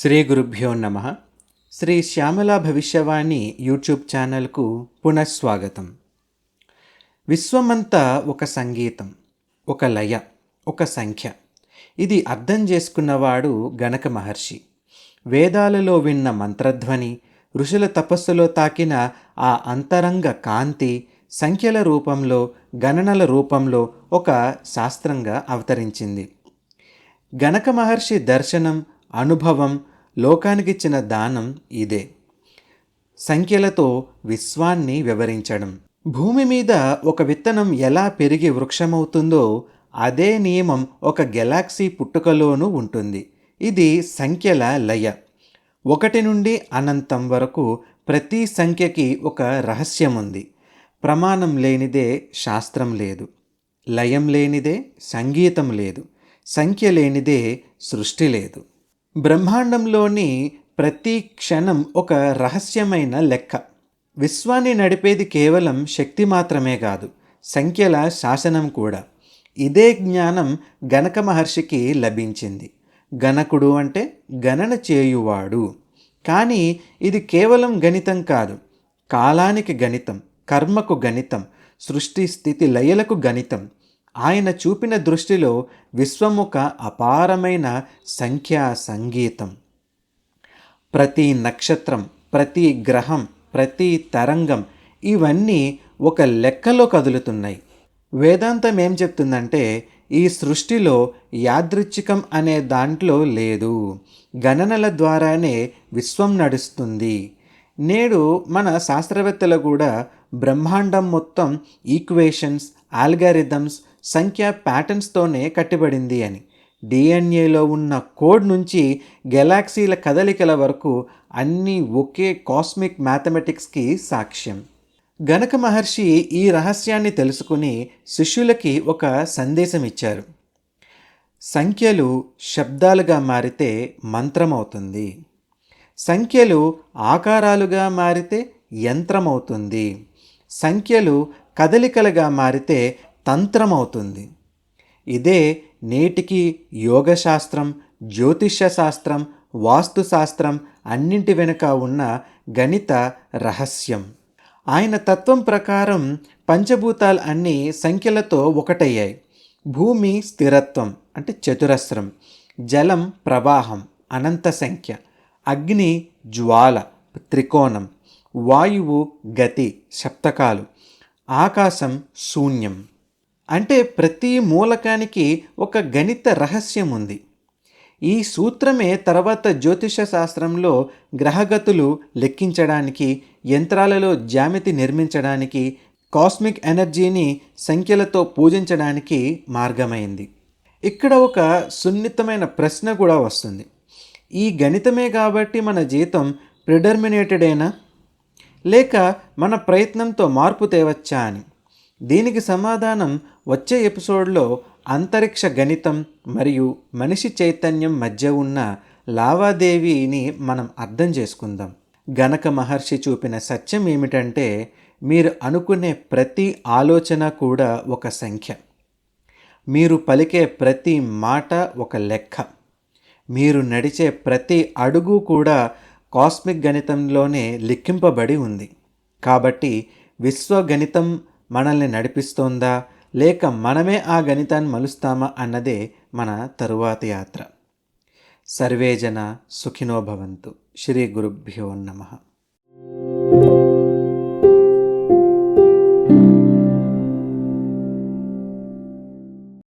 శ్రీ గురుభ్యో నమ. శ్రీ శ్యామల భవిష్యవాణి యూట్యూబ్ ఛానల్కు పునఃస్వాగతం. విశ్వమంతా ఒక సంగీతం ఒక లయ ఒక సంఖ్య. ఇది అర్థం చేసుకున్నవాడు గణక మహర్షి. వేదాలలో విన్న మంత్రధ్వని ఋషుల తపస్సులో తాకిన ఆ అంతరంగ కాంతి సంఖ్యల రూపంలో గణనల రూపంలో ఒక శాస్త్రంగా అవతరించింది. గణక మహర్షి దర్శనం అనుభవం లోకానికిచ్చిన దానం ఇదే. సంఖ్యలతో విశ్వాన్ని వివరించడం. భూమి మీద ఒక విత్తనం ఎలా పెరిగి వృక్షమవుతుందో అదే నియమం ఒక గెలాక్సీ పుట్టుకలోనూ ఉంటుంది. ఇది సంఖ్యల లయ. ఒకటి నుండి అనంతం వరకు ప్రతి సంఖ్యకి ఒక రహస్యం ఉంది ప్రమాణం లేనిదే శాస్త్రం లేదు. లయం లేనిదే సంగీతం లేదు. సంఖ్య లేనిదే సృష్టి లేదు. బ్రహ్మాండంలోని ప్రతి క్షణం ఒక రహస్యమైన లెక్క. విశ్వాన్ని నడిపేది కేవలం శక్తి మాత్రమే కాదు సంఖ్యల శాసనం కూడా. ఇదే జ్ఞానం గణక మహర్షికి లభించింది. గణకుడు అంటే గణన చేయువాడు. కానీ ఇది కేవలం గణితం కాదు కాలానికి గణితం కర్మకు గణితం సృష్టి స్థితి లయలకు గణితం ఆయన చూపిన దృష్టిలో విశ్వముఖ అపారమైన సంఖ్యా సంగీతం. ప్రతి నక్షత్రం ప్రతి గ్రహం ప్రతి తరంగం ఇవన్నీ ఒక లెక్కలో కదులుతున్నాయి. వేదాంతం ఏం చెప్తుందంటే ఈ సృష్టిలో యాదృచ్ఛికం అనే దాంట్లో లేదు. గణనల ద్వారానే విశ్వం నడుస్తుంది. నేడు మన శాస్త్రవేత్తలు కూడా బ్రహ్మాండం మొత్తం ఈక్వేషన్స్ ఆల్గారిథమ్స్ సంఖ్య ప్యాటర్న్స్తోనే కట్టబడింది అని. డిఎన్ఏలో ఉన్న కోడ్ నుంచి గెలాక్సీల కదలికల వరకు అన్నీ ఒకే కాస్మిక్ మ్యాథమెటిక్స్కి సాక్ష్యం. గణక మహర్షి ఈ రహస్యాన్ని తెలుసుకుని శిష్యులకి ఒక సందేశం ఇచ్చారు. సంఖ్యలు శబ్దాలుగా మారితే మంత్రమవుతుంది. సంఖ్యలు ఆకారాలుగా మారితే యంత్రమవుతుంది. సంఖ్యలు కదలికలుగా మారితే తంత్రమవుతుంది. ఇదే నేటికి యోగశాస్త్రం జ్యోతిష్య శాస్త్రం వాస్తుశాస్త్రం అన్నింటి వెనుక ఉన్న గణిత రహస్యం. ఆయన తత్వం ప్రకారం పంచభూతాలు అన్నీ సంఖ్యలతో ఒకటయ్యాయి. భూమి స్థిరత్వం అంటే చతురస్రం జలం ప్రవాహం అనంత సంఖ్య అగ్ని జ్వాల త్రికోణం వాయువు గతి సప్తకాలు ఆకాశం శూన్యం. అంటే ప్రతి మూలకానికి ఒక గణిత రహస్యం ఉంది. ఈ సూత్రమే తర్వాత జ్యోతిష శాస్త్రంలో గ్రహగతులు లెక్కించడానికి యంత్రాలలో జ్యామితి నిర్మించడానికి కాస్మిక్ ఎనర్జీని సంఖ్యలతో పూజించడానికి మార్గమైంది. ఇక్కడ ఒక సున్నితమైన ప్రశ్న కూడా వస్తుంది. ఈ గణితమే కాబట్టి మన జీతం ప్రిడర్మినేటెడేనా లేక మన ప్రయత్నంతో మార్పు తేవచ్చా అని? దీనికి సమాధానం వచ్చే ఎపిసోడ్లో అంతరిక్ష గణితం మరియు మనిషి చైతన్యం మధ్య ఉన్న లావాదేవీని మనం అర్థం చేసుకుందాం. గణక మహర్షి చూపిన సత్యం ఏమిటంటే మీరు అనుకునే ప్రతి ఆలోచన కూడా ఒక సంఖ్య. మీరు పలికే ప్రతి మాట ఒక లెక్క. మీరు నడిచే ప్రతి అడుగు కూడా కాస్మిక్ గణితంలోనే లిఖింపబడి ఉంది. కాబట్టి విశ్వగణితం మనల్ని నడిపిస్తోందా? లేక మనమే ఆ గణితాన్ని మలుస్తామా అన్నదే మన తరువాతి యాత్ర. సర్వేజన సుఖినో భవంతు. శ్రీ గురుభ్యో నమః.